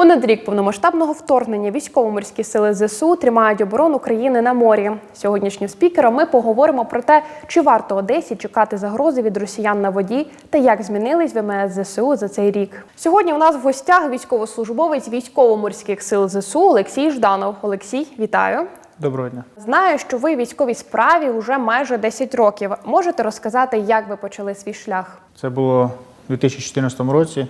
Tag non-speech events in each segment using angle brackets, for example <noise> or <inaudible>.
Понад рік повномасштабного вторгнення військово-морські сили ЗСУ тримають оборону країни на морі. Сьогоднішнім спікером ми поговоримо про те, чи варто Одесі чекати загрози від росіян на воді та як змінились ВМС ЗСУ за цей рік. Сьогодні у нас в гостях військовослужбовець військово-морських сил ЗСУ Олексій Жданов. Олексій, вітаю. Доброго дня. Знаю, що ви в військовій справі вже майже 10 років. Можете розказати, як ви почали свій шлях? Це було у 2014 році.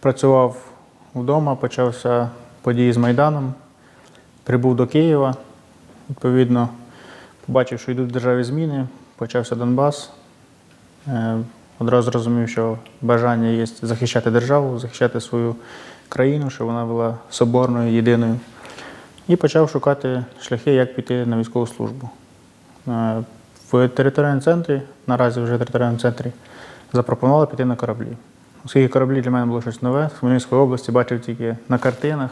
Працював вдома, почався події з Майданом, прибув до Києва. Відповідно, побачив, що йдуть в державі зміни, почався Донбас. Е, Одразу зрозумів, що бажання є захищати державу, захищати свою країну, щоб вона була соборною, єдиною. І почав шукати шляхи, як піти на військову службу. Е, В територіальному центрі, наразі вже в територіальному центрі, запропонували піти на кораблі. Оскільки кораблі для мене було щось нове, з Хмельницької області бачив тільки на картинах.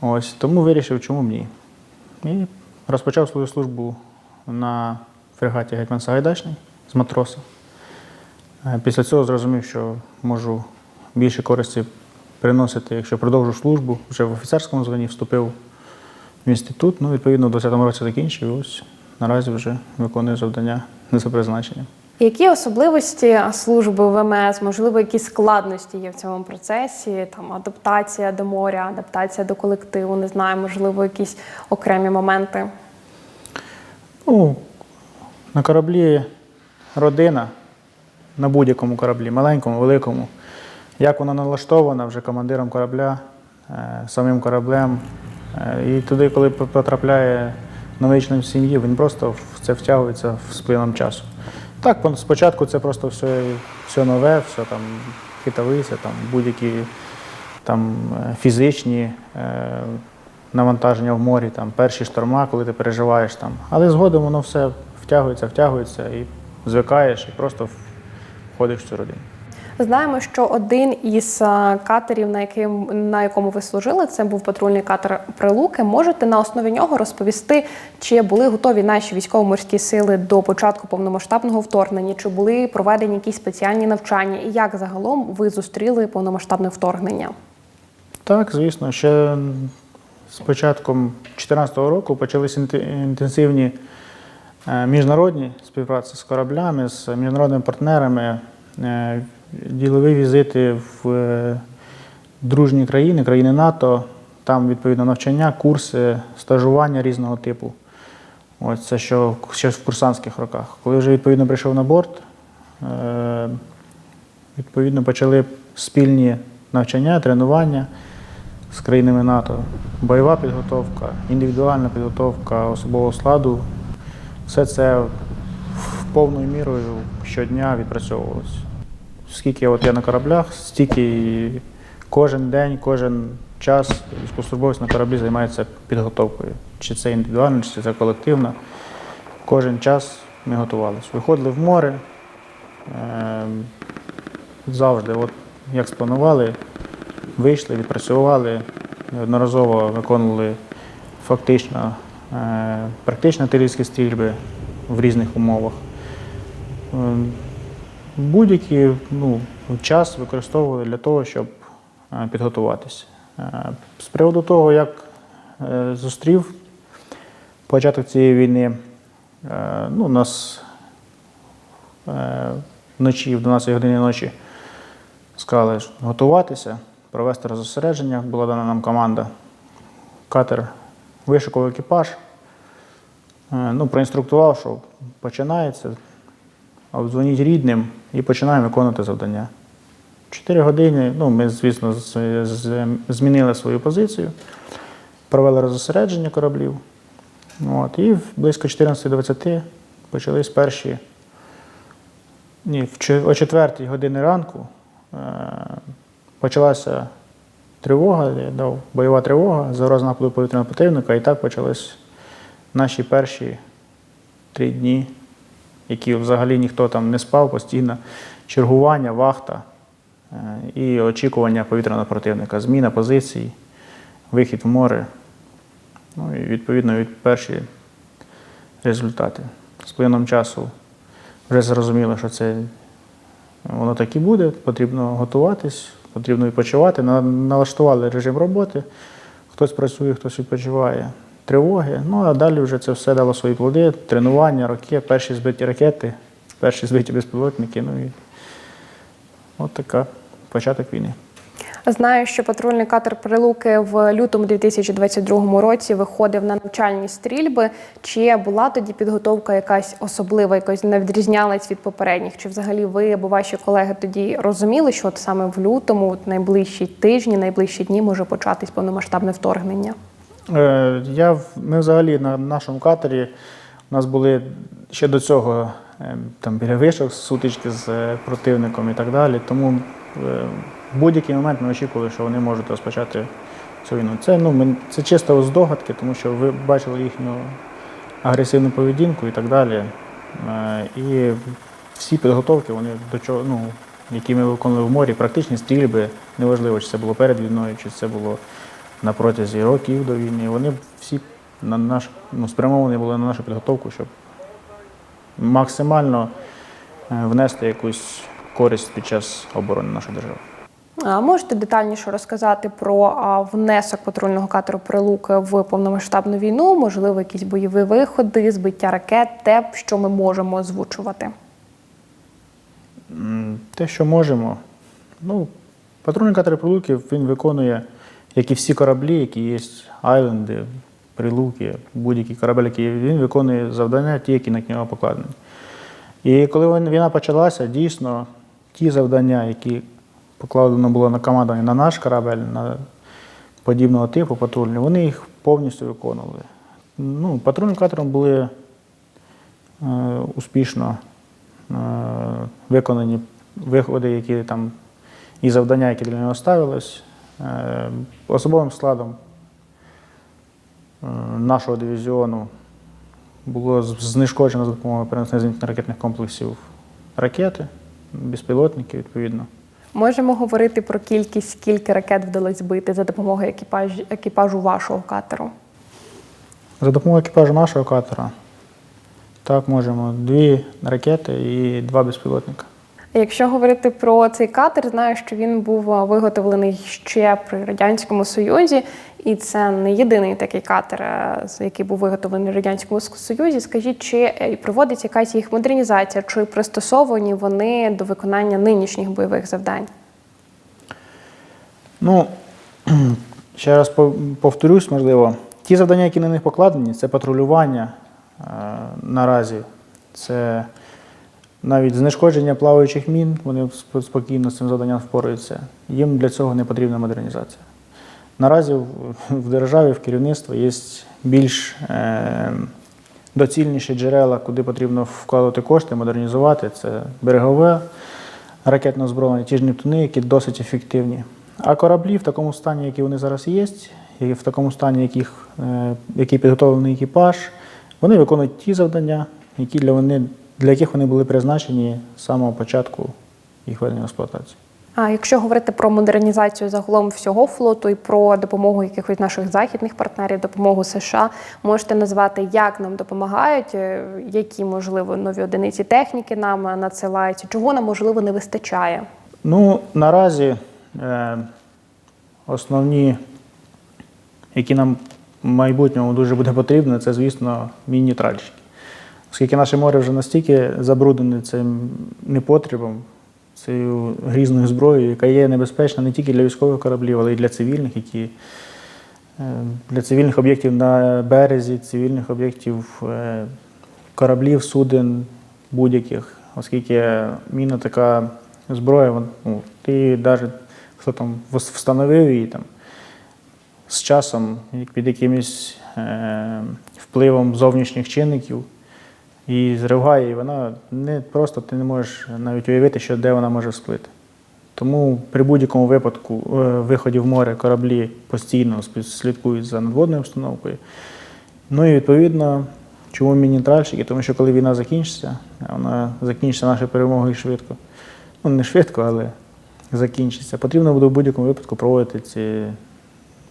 Ось, тому вирішив, чому б ні. І розпочав свою службу на фрегаті Гетьман Сагайдачний з матроса. Е, Після цього зрозумів, що можу більше користі приносити, якщо продовжу службу. Вже в офіцерському званні вступив в інститут. Ну, відповідно, в 20-му році закінчив. і Ось наразі вже виконую завдання не за призначенням. Які особливості служби ВМС, можливо, які складності є в цьому процесі? Там адаптація до моря, адаптація до колективу, не знаю, можливо, якісь окремі моменти. Ну, на кораблі родина, на будь-якому кораблі, маленькому, великому. Як вона налаштована вже командиром корабля, е, самим кораблем. Е, І туди, коли потрапляє новий член сім'ї, він просто в це втягується з плином часу. Так, спочатку це просто все, все нове, все там хиталися, там будь-які там, е, фізичні е, навантаження в морі, там, перші шторма, коли ти переживаєш. Там. Але згодом воно все втягується, втягується і звикаєш, і просто входиш в цю родину. Знаємо, що один із катерів, на, яким, на якому ви служили, це був патрульний катер Прилуки. Можете на основі нього розповісти, чи були готові наші військово-морські сили до початку повномасштабного вторгнення, чи були проведені якісь спеціальні навчання, і як загалом ви зустріли повномасштабне вторгнення? Так, звісно, ще з початком 2014 року почалися інтенсивні е, міжнародні співпраці з кораблями, з міжнародними партнерами, е, ділові візити в е, дружні країни, країни НАТО, там відповідно навчання, курси, стажування різного типу. Ось це що ще в курсантських роках. Коли вже відповідно прийшов на борт, е, відповідно почали спільні навчання, тренування з країнами НАТО, бойова підготовка, індивідуальна підготовка особового складу. Все це повною мірою щодня відпрацьовувалося. Скільки от я на кораблях, стільки кожен день, кожен час військовослужбовець на кораблі займається підготовкою. Чи це індивідуально, чи це колективно. Кожен час ми готувалися. Виходили в море. ем, Завжди, от як спланували, вийшли, відпрацювали, неодноразово виконували фактично е, практично артилерійські стрільби в різних умовах. Будь-який ну, час використовували для того, щоб е, підготуватися. Е, З приводу того, як е, зустрів початок цієї війни, ну, у нас вночі, в 12 годині ночі, сказали готуватися, провести розосередження. Була дана нам команда. Катер вишукав екіпаж. Ну, проінструктував, що починається, обдзвоніть рідним і починаємо виконувати завдання. Чотири години, ну, ми, звісно, змінили свою позицію, провели розосередження кораблів. От, і близько 14.20 почались перші ні, о 4 годині ранку е, почалася тривога, дав бойова тривога, загроз нападу повітряного противника, і так почались наші перші три дні, які взагалі ніхто там не спав, постійно чергування, вахта е, і очікування повітряного противника, зміна позицій, вихід в море. Ну і відповідно від перші результати. З плином часу вже зрозуміло, що це воно так і буде, потрібно готуватись, потрібно відпочивати. Налаштували режим роботи. Хтось працює, хтось відпочиває. Тривоги. Ну а далі вже це все дало свої плоди. Тренування, роки, перші збиті ракети, перші збиті безпілотники. Ну і от така початок війни. Знаю, що патрульний катер Прилуки в лютому 2022 році виходив на навчальні стрільби. Чи була тоді підготовка якась особлива, якось не відрізнялась від попередніх? Чи взагалі ви або ваші колеги тоді розуміли, що от саме в лютому, от найближчі тижні, найближчі дні може початись повномасштабне вторгнення? Е, Я, ми взагалі на нашому катері у нас були ще до цього е, там біля вишок сутички з е, противником і так далі. Тому в будь-який момент ми очікували, що вони можуть розпочати цю війну. Це, ну, ми, це чисто здогадки, тому що ви бачили їхню агресивну поведінку і так далі. І всі підготовки, вони до чого, ну, які ми виконували в морі, практичні стрільби, неважливо, чи це було перед війною, чи це було на протязі років до війни. Вони всі на наш, ну, спрямовані були на нашу підготовку, щоб максимально е, внести якусь користь під час оборони нашої держави. А можете детальніше розказати про а, внесок патрульного катеру Прилуки в повномасштабну війну? Можливо, якісь бойові виходи, збиття ракет, те, що ми можемо озвучувати? Те, що можемо. Ну, патрульний катер Прилуки він виконує, як і всі кораблі, які є айленди, прилуки, будь-який корабель, який він виконує завдання, ті, які на нього покладені. І коли війна почалася, дійсно ті завдання, які покладено було на командування на наш корабель, на подібного типу патрульні, вони їх повністю виконували. Ну, патрульним катером були е, успішно е, виконані виходи, які там і завдання, які для нього ставились. Е, Особовим складом е, нашого дивізіону було знешкоджено за допомогою перенесення зенітно ракетних комплексів ракети, безпілотники, відповідно. Можемо говорити про кількість, скільки ракет вдалося збити за допомогою екіпаж, екіпажу вашого катеру. За допомогою екіпажу нашого катера так можемо дві ракети і два безпілотника. Якщо говорити про цей катер, знаю, що він був виготовлений ще при радянському союзі, і це не єдиний такий катер, який був виготовлений в радянському союзі. Скажіть, чи е, проводиться якась їх модернізація, чи пристосовані вони до виконання нинішніх бойових завдань? Ну, <clears throat> ще раз повторюсь, можливо, ті завдання, які на них покладені, це патрулювання е, наразі, це навіть знешкодження плаваючих мін, вони спокійно з цим завданням впораються. Їм для цього не потрібна модернізація. Наразі в, державі, в керівництві є більш е, доцільніші джерела, куди потрібно вкладати кошти, модернізувати. Це берегове ракетне озброєння, ті ж Нептуни, які досить ефективні. А кораблі в такому стані, які вони зараз є, і в такому стані, яких, е, який підготовлений екіпаж, вони виконують ті завдання, які для, вони, для яких вони були призначені з самого початку їх ведення в експлуатації. А якщо говорити про модернізацію загалом всього флоту і про допомогу якихось наших західних партнерів, допомогу США, можете назвати, як нам допомагають, е, які можливо нові одиниці техніки нам надсилаються, чого нам можливо не вистачає. Ну, наразі е, основні, які нам в майбутньому дуже буде потрібно, це, звісно, міні-тральщики. Оскільки наше море вже настільки забруднене цим непотребом, цією грізною зброєю, яка є небезпечна не тільки для військових кораблів, але й для цивільних, які е, для цивільних об'єктів на березі, цивільних об'єктів е, кораблів, суден будь-яких, оскільки міна така зброя, ну, ти навіть хто там встановив її там з часом, як під якимось е, впливом зовнішніх чинників, і зриває, і вона не просто ти не можеш навіть уявити, що де вона може всплити. Тому при будь-якому випадку е, виході в море кораблі постійно слідкують за надводною обстановкою. Ну і відповідно, чому міні-тральщики? Тому що коли війна закінчиться, вона закінчиться нашою перемогою швидко. Ну, не швидко, але закінчиться. Потрібно буде в будь-якому випадку проводити ці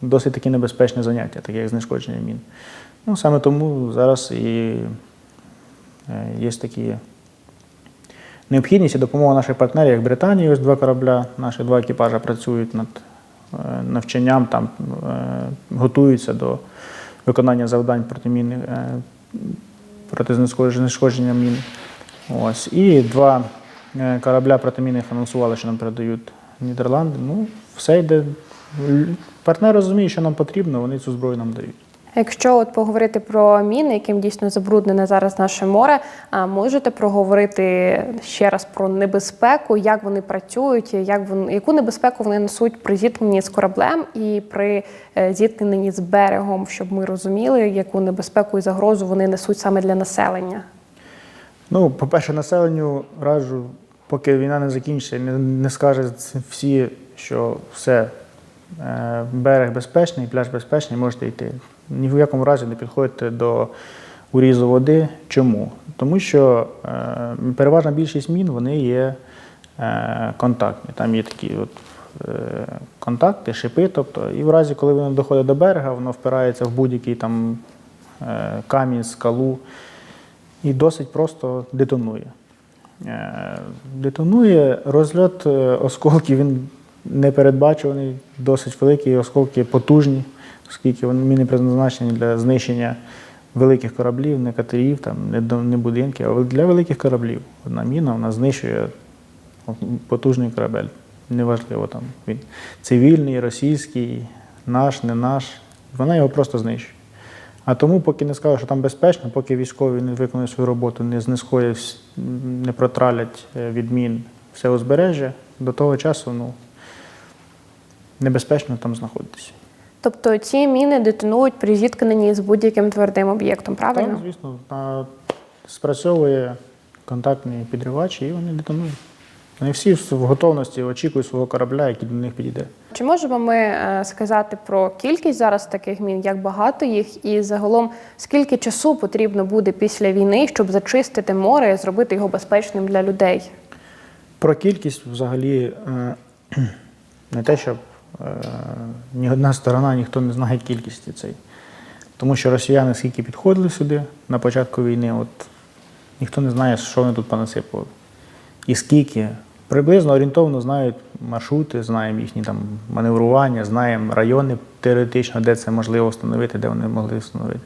досить такі небезпечні заняття, такі як знешкодження мін. Ну, саме тому зараз і є такі необхідність і допомога наших партнерів, як Британії, ось два корабля, наші два екіпажа працюють над е, навчанням, там е, готуються до виконання завдань протимінних е, проти знешкодження мін. Ось. І два е, корабля протимінних анонсували, що нам передають Нідерланди. Ну, все йде. Л- Партнер розуміє, що нам потрібно, вони цю зброю нам дають. Якщо от поговорити про міни, яким дійсно забруднене зараз наше море, а можете проговорити ще раз про небезпеку, як вони працюють, як вони, яку небезпеку вони несуть при зіткненні з кораблем і при е, зіткненні з берегом, щоб ми розуміли, яку небезпеку і загрозу вони несуть саме для населення. Ну, по-перше, населенню раджу, поки війна не закінчиться, не, не скаже всі, що все, е, берег безпечний, пляж безпечний, можете йти. Ні в якому разі не підходьте до урізу води. Чому? Тому що е, переважна більшість мін вони є е, контактні. Там є такі от, е, контакти, шипи. Тобто, і в разі, коли воно доходить до берега, воно впирається в будь-який там е, камінь, скалу і досить просто детонує. Е, Детонує розльот е, осколків, він непередбачуваний, досить великі осколки потужні, оскільки вони міни призначені для знищення великих кораблів, не катерів, там, не, будинків, а для великих кораблів. Одна міна вона знищує потужний корабель. Неважливо там він цивільний, російський, наш, не наш. Вона його просто знищує. А тому, поки не скажу, що там безпечно, поки військові не виконують свою роботу, не знискоять, вс- не протралять е, від мін все узбережжя, до того часу ну, небезпечно там знаходитися. Тобто ці міни детонують при зіткненні з будь-яким твердим об'єктом, правильно? Так, звісно, спрацьовує контактний підривач і вони детонують. Вони всі в готовності очікують свого корабля, який до них підійде. Чи можемо ми е, сказати про кількість зараз таких мін, як багато їх, і загалом скільки часу потрібно буде після війни, щоб зачистити море і зробити його безпечним для людей? Про кількість взагалі е, <clears throat> не те, щоб ні одна сторона, ніхто не знає кількості цієї. Тому що росіяни скільки підходили сюди на початку війни, от ніхто не знає, що вони тут понасипали. І скільки. Приблизно орієнтовно знають маршрути, знаємо їхні там маневрування, знаємо райони теоретично, де це можливо встановити, де вони могли встановити.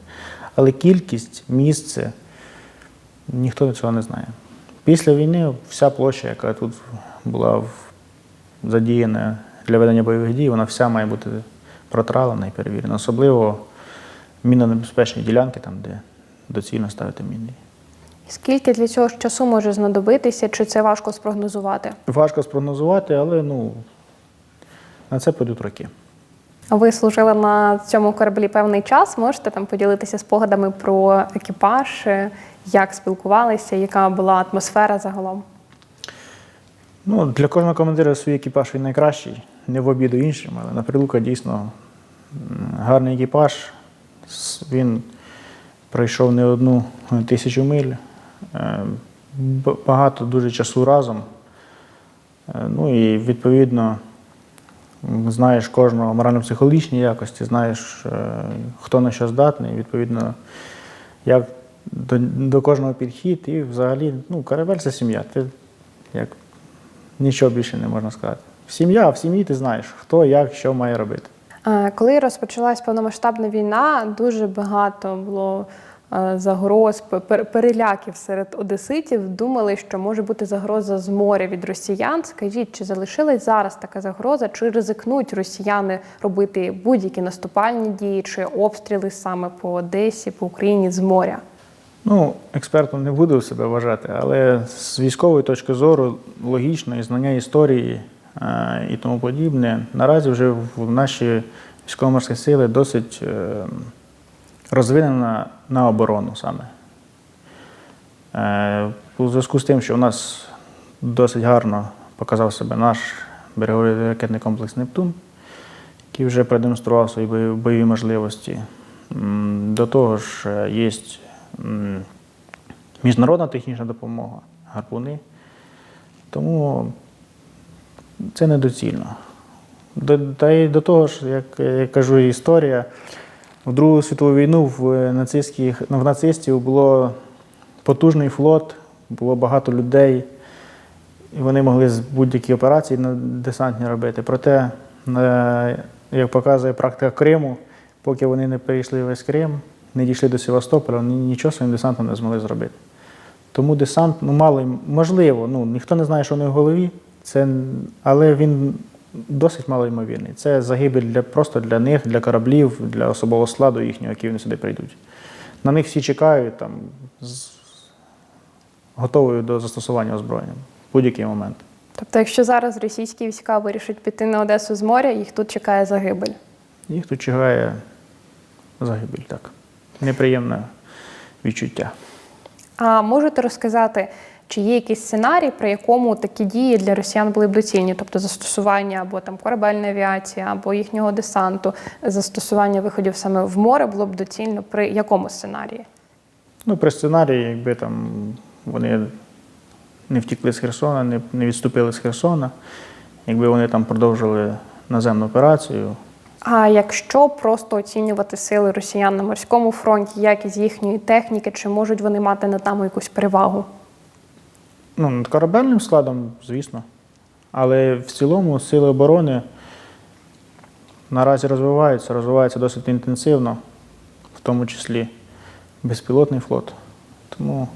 Але кількість, місце ніхто цього не знає. Після війни вся площа, яка тут була задіяна для ведення бойових дій, вона вся має бути протралена і перевірена. Особливо мінонебезпечні ділянки, там, де доцільно ставити міни. Скільки для цього часу може знадобитися, чи це важко спрогнозувати? Важко спрогнозувати, але ну, на це підуть роки. Ви служили на цьому кораблі певний час. Можете там поділитися спогадами про екіпаж, як спілкувалися, яка була атмосфера загалом? Ну, для кожного командира свій екіпаж він найкращий, не в обіду іншим, але на прилука дійсно гарний екіпаж. Він пройшов не одну тисячу миль, е, багато дуже часу разом. Е, Ну і відповідно знаєш кожного морально-психологічні якості, знаєш, е, хто на що здатний, відповідно, як до, до кожного підхід, і взагалі, ну, корабель це сім'я. Ти як Нічого більше не можна сказати. Сім'я, в сім'ї ти знаєш, хто, як, що має робити. Е, Коли розпочалась повномасштабна війна, дуже багато було е, загроз, пер- переляків серед одеситів. Думали, що може бути загроза з моря від росіян. Скажіть, чи залишилась зараз така загроза, чи ризикнуть росіяни робити будь-які наступальні дії чи обстріли саме по Одесі, по Україні з моря? Ну, експертом не буду себе вважати, але з військової точки зору логічно і знання історії і тому подібне, наразі вже в наші військово-морські сили досить е, розвинена на оборону саме. Е, у зв'язку з тим, що у нас досить гарно показав себе наш береговий ракетний комплекс Нептун, який вже продемонстрував свої бойові- можливості. До того ж, е, є міжнародна технічна допомога, гарпуни. Тому це недоцільно. До- Та й до того ж, як я кажу, історія. В Другу світову війну в, нацистських, в нацистів було потужний флот, було багато людей, і вони могли з будь-які операції на десантні робити. Проте, е, як показує практика Криму, поки вони не перейшли весь Крим, не дійшли до Севастополя, вони нічого своїм десантом не змогли зробити. Тому десант, ну, мало можливо, ну, ніхто не знає, що в них в голові, це, але він досить малоймовірний. Це загибель для, просто для них, для кораблів, для особового складу їхнього, які вони сюди прийдуть. На них всі чекають там, з готовою до застосування озброєння в будь-який момент. Тобто, якщо зараз російські війська вирішать піти на Одесу з моря, їх тут чекає загибель. Їх тут чекає загибель, так. Неприємне відчуття. А можете розказати, чи є якийсь сценарій, при якому такі дії для росіян були б доцільні, тобто застосування або там корабельної авіації, або їхнього десанту, застосування виходів саме в море було б доцільно при якому сценарії? Ну, при сценарії, якби там вони не втікли з Херсона, не, не відступили з Херсона, якби вони там продовжили наземну операцію, А якщо просто оцінювати сили росіян на морському фронті, якість їхньої техніки, чи можуть вони мати над нами якусь перевагу? Ну, над корабельним складом, звісно. Але в цілому сили оборони наразі розвиваються, розвиваються досить інтенсивно, в тому числі безпілотний флот. Тому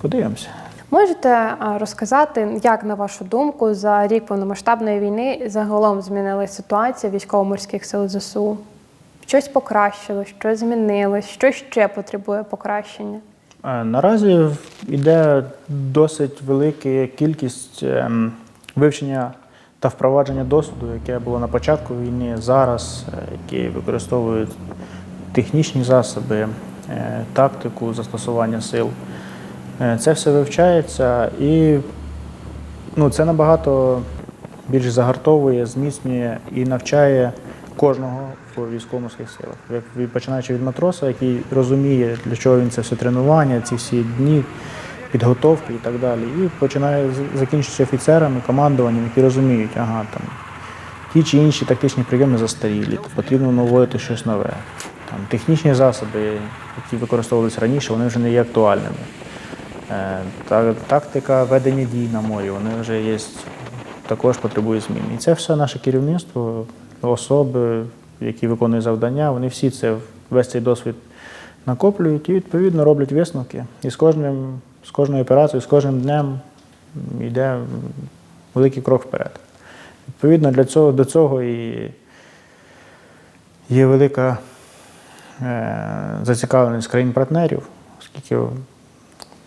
подивимося. Можете розказати, як на вашу думку за рік повномасштабної війни загалом змінилася ситуація військово-морських сил ЗСУ? Щось покращилось, щось змінилось, що ще потребує покращення? Наразі йде досить велика кількість ем, вивчення та впровадження досвіду, яке було на початку війни, зараз, е, які використовують технічні засоби, е, тактику застосування сил. Е, Це все вивчається і ну, це набагато більш загартовує, зміцнює і навчає кожного в військово-морських силах. Починаючи від матроса, який розуміє, для чого він це все тренування, ці всі дні підготовки і так далі. І починає з- закінчуючи офіцерами, командуванням, які розуміють, ага, там ті чи інші тактичні прийоми застарілі, потрібно наводити щось нове. Там, технічні засоби, які використовувалися раніше, вони вже не є актуальними. Е, та- Тактика ведення дій на морі, вони вже є, також потребує змін. І це все наше керівництво, особи, які виконують завдання, вони всі це весь цей досвід накоплюють і відповідно роблять висновки. І з кожним, з кожною операцією, з кожним днем йде великий крок вперед. Відповідно, для цього, до цього і є велика е, зацікавленість країн-партнерів, оскільки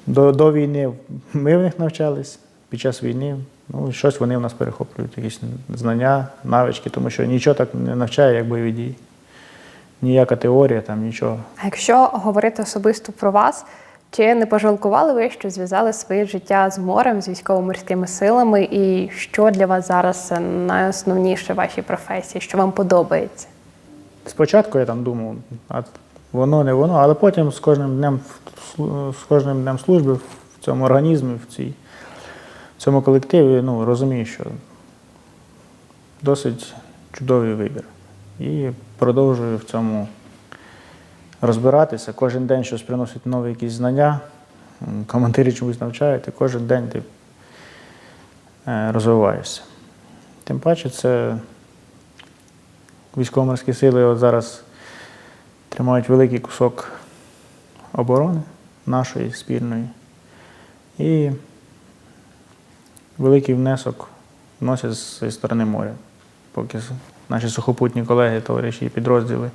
до, до війни ми в них навчались, під час війни ну, щось вони в нас перехоплюють, якісь знання, навички, тому що нічого так не навчає, як бойові дії. Ніяка теорія, там нічого. А якщо говорити особисто про вас, чи не пожалкували ви, що зв'язали своє життя з морем, з військово-морськими силами, і що для вас зараз найосновніше в вашій професії, що вам подобається? Спочатку я там думав, а воно не воно, але потім з кожним днем з кожним днем служби в цьому організмі, в цій, цьому колективі, ну, розумію, що досить чудовий вибір. І продовжую в цьому розбиратися. Кожен день щось приносить нові якісь знання, командирі чомусь навчають, і кожен день ти е, розвиваєшся. Тим паче, це військово-морські сили от зараз тримають великий кусок оборони нашої спільної. І великий внесок вносять зі сторони моря. Поки наші сухопутні колеги, товариші і підрозділи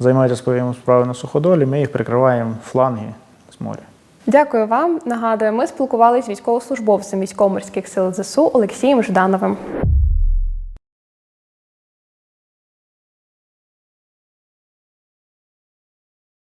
займаються своїми справами на суходолі, ми їх прикриваємо фланги з моря. Дякую вам. Нагадую, ми спілкувалися з військовослужбовцем військово-морських сил ЗСУ Олексієм Ждановим.